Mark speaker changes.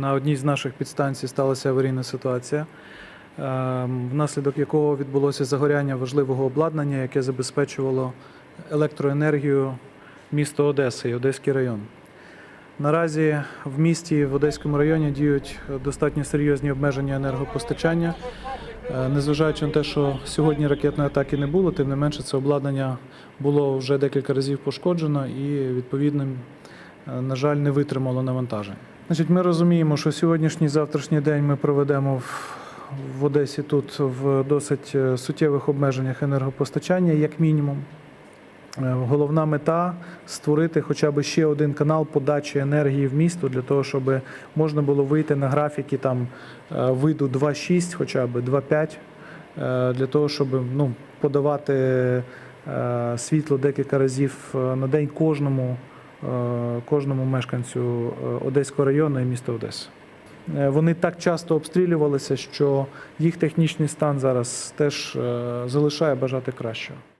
Speaker 1: на одній з наших підстанцій сталася аварійна ситуація, е, внаслідок якого відбулося загоряння важливого обладнання, яке забезпечувало електроенергію міста Одеси і Одеський район. Наразі в місті в Одеському районі діють достатньо серйозні обмеження енергопостачання. Е, Незважаючи на те, що сьогодні ракетної атаки не було, тим не менше це обладнання було вже декілька разів пошкоджено і відповідно, е, на жаль, не витримало навантажень. Значить, ми розуміємо, що сьогоднішній завтрашній день ми проведемо в, в Одесі тут в досить е, суттєвих обмеженнях енергопостачання, як мінімум. Е, Головна мета створити хоча б ще один канал подачі енергії в місто для того, щоб можна було вийти на графіки там е, виду 2.6, хоча б 2.5, е, для того, щоб ну, подавати світло декілька разів на день кожному, кожному мешканцю е, Одеського району і міста Одеси. Е, Вони так часто обстрілювалися, що їх технічний стан зараз теж е, залишає бажати кращого.